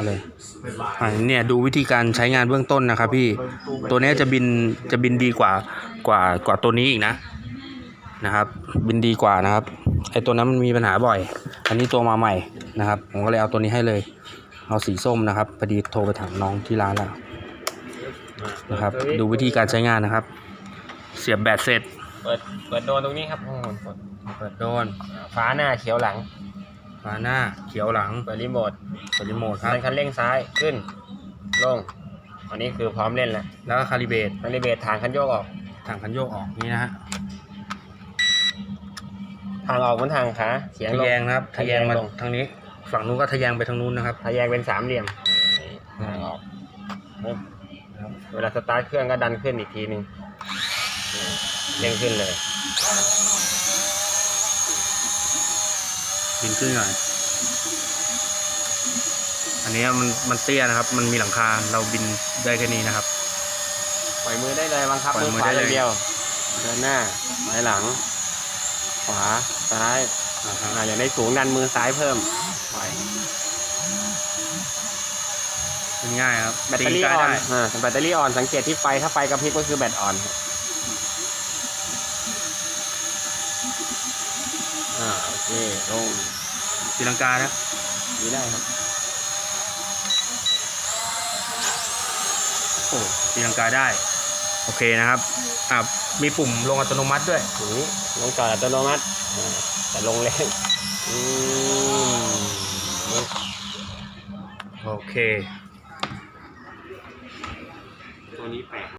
เอาเลยอ่าเนี่ยดูวิธีการใช้งานเบื้องต้นนะครับพี่ตัวนี้จะบินจะบินดีกว่ากว่ากว่าตัวนี้อีกนะนะครับ บินดีกว่านะครับไอตัวนั้นมันมีปัญหาบ่อย อันนี้ตัวมาใหม่นะครับ ผมก็เลยเอาตัวนี้ให้เลย เอาสีส้มนะครับพอดีโทรไปถามน้องที่ร้านแล้วนะครับ ดูวิธีการใช้งานนะครับ เสียบแบตเสร็จ เปิดเปิดโดนตรงนี้ครับเปิดโดน ฟ้าหน้าเขียวหลัง ฝาหน้าเขียวหลังเปิดรีโมทเปิดรีโมทครับดันคันเร่งซ้ายขึ้น ลง อันนี้คือพร้อมเล่นแล้ว แล้วก็คาลิเบตคันรีเบททางคันโยกออก ถังคันโยกออกนี่นะฮะทางออกบนทางขาเสียงทะลงแยงนะครับทะแยงมาลง ทางนี้ ฝั่งนู้นก็ทะแยงไปทางนู้นนะครับ ทะแยงเป็นสามเหลี่ยมนี่ทางออกปึ๊บเวลาสตาร์ทเครื่องก็ดันขึ้นอีกทีหนึ่งนี่เร่งขึ้นเลย บินขึ้นหน่อยอันนี้มันมันเตี้ยนะครับ มันมีหลังคาเราบินได้แค่นี้นะครับ ปล่อยมือได้เลยบังคับปล่อยมือมือขวาได้อเลย ย่างเดียว เดินหน้าถอยหลัง ขวาซ้ายอ่าฮะอ่าอย่างได้สูงดันมือซ้ายเพิ่มปล่อยมันง่ายครับแบตเตอรี่ตีอ่ใกล้อนได้อ่าแบตเตอรี่อ่อนสังเกตที่ไฟถ้าไฟกระพริบก็คือแบตอ่อนครับอ่าโอเคลง ตีลังกานะนี้ได้ครับโอ้ตีลังกาได้ โอเคนะครับอ่ามีปุ่มลงอัตโนมัติด้วยอย่างนี้ลงจอดอัตโนมัติอ่าแต่ลงเร็วอืมนี่โอเค ตัวนี้แปลก